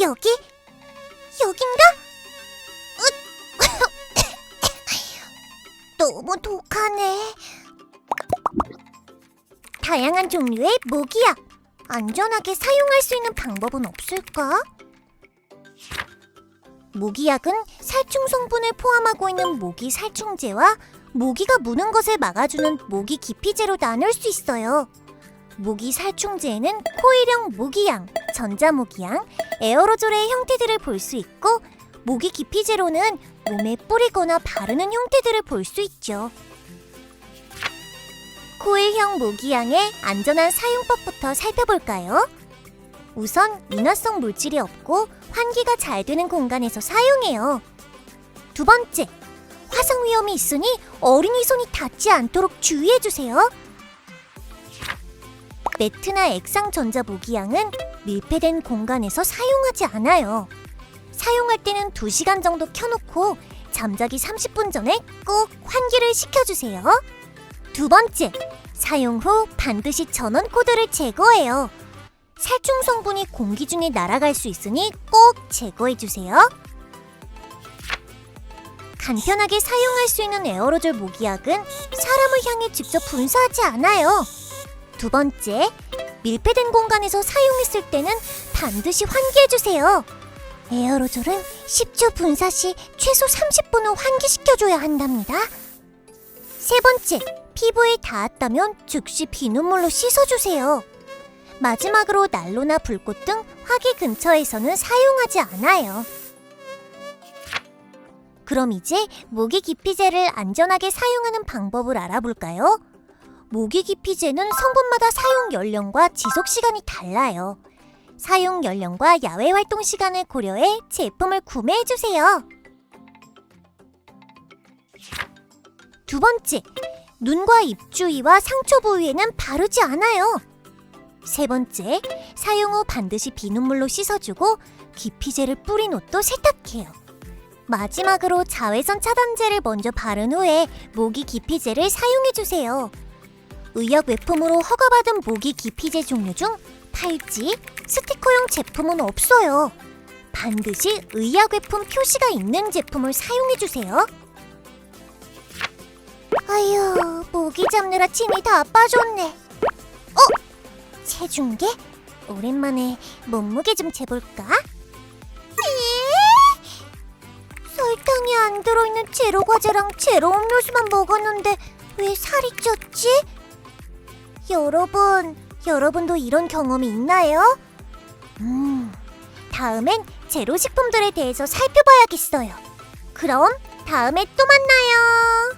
여기? 여긴가? 으, 너무 독하네. 다양한 종류의 모기약. 안전하게 사용할 수 있는 방법은 없을까? 모기약은 살충 성분을 포함하고 있는 모기 살충제와 모기가 무는 것을 막아주는 모기 기피제로 나눌 수 있어요. 모기 살충제에는 코일형 모기향, 전자모기향, 에어로졸의 형태들을 볼 수 있고 모기 기피제로는 몸에 뿌리거나 바르는 형태들을 볼 수 있죠. 코일형 모기향의 안전한 사용법부터 살펴볼까요? 우선 민화성 물질이 없고 환기가 잘 되는 공간에서 사용해요. 두 번째, 화상 위험이 있으니 어린이 손이 닿지 않도록 주의해주세요. 매트나 액상 전자 모기향은 밀폐된 공간에서 사용하지 않아요. 사용할 때는 2시간 정도 켜놓고 잠자기 30분 전에 꼭 환기를 시켜주세요. 두 번째, 사용 후 반드시 전원 코드를 제거해요. 살충 성분이 공기 중에 날아갈 수 있으니 꼭 제거해주세요. 간편하게 사용할 수 있는 에어로졸 모기약은 사람을 향해 직접 분사하지 않아요. 두 번째, 밀폐된 공간에서 사용했을 때는 반드시 환기해주세요. 에어로졸은 10초 분사 시 최소 30분은 환기시켜줘야 한답니다. 세 번째, 피부에 닿았다면 즉시 비눗물로 씻어주세요. 마지막으로 난로나 불꽃 등 화기 근처에서는 사용하지 않아요. 그럼 이제 모기 기피제를 안전하게 사용하는 방법을 알아볼까요? 모기 기피제는 성분마다 사용 연령과 지속 시간이 달라요. 사용 연령과 야외 활동 시간을 고려해 제품을 구매해 주세요. 두 번째, 눈과 입 주위와 상처 부위에는 바르지 않아요. 세 번째, 사용 후 반드시 비눗물로 씻어주고 기피제를 뿌린 옷도 세탁해요. 마지막으로 자외선 차단제를 먼저 바른 후에 모기 기피제를 사용해 주세요. 의약 외품으로 허가받은 모기 기피제 종류 중 팔찌, 스티커용 제품은 없어요. 반드시 의약 외품 표시가 있는 제품을 사용해 주세요. 아휴, 모기 잡느라 침이 다 빠졌네. 어? 체중계? 오랜만에 몸무게 좀 재볼까? 에? 설탕이 안 들어있는 제로 과자랑 제로 음료수만 먹었는데 왜 살이 쪘지? 여러분, 여러분도 이런 경험이 있나요? 음, 다음엔 제로 식품들에 대해서 살펴봐야겠어요. 그럼 다음에 또 만나요.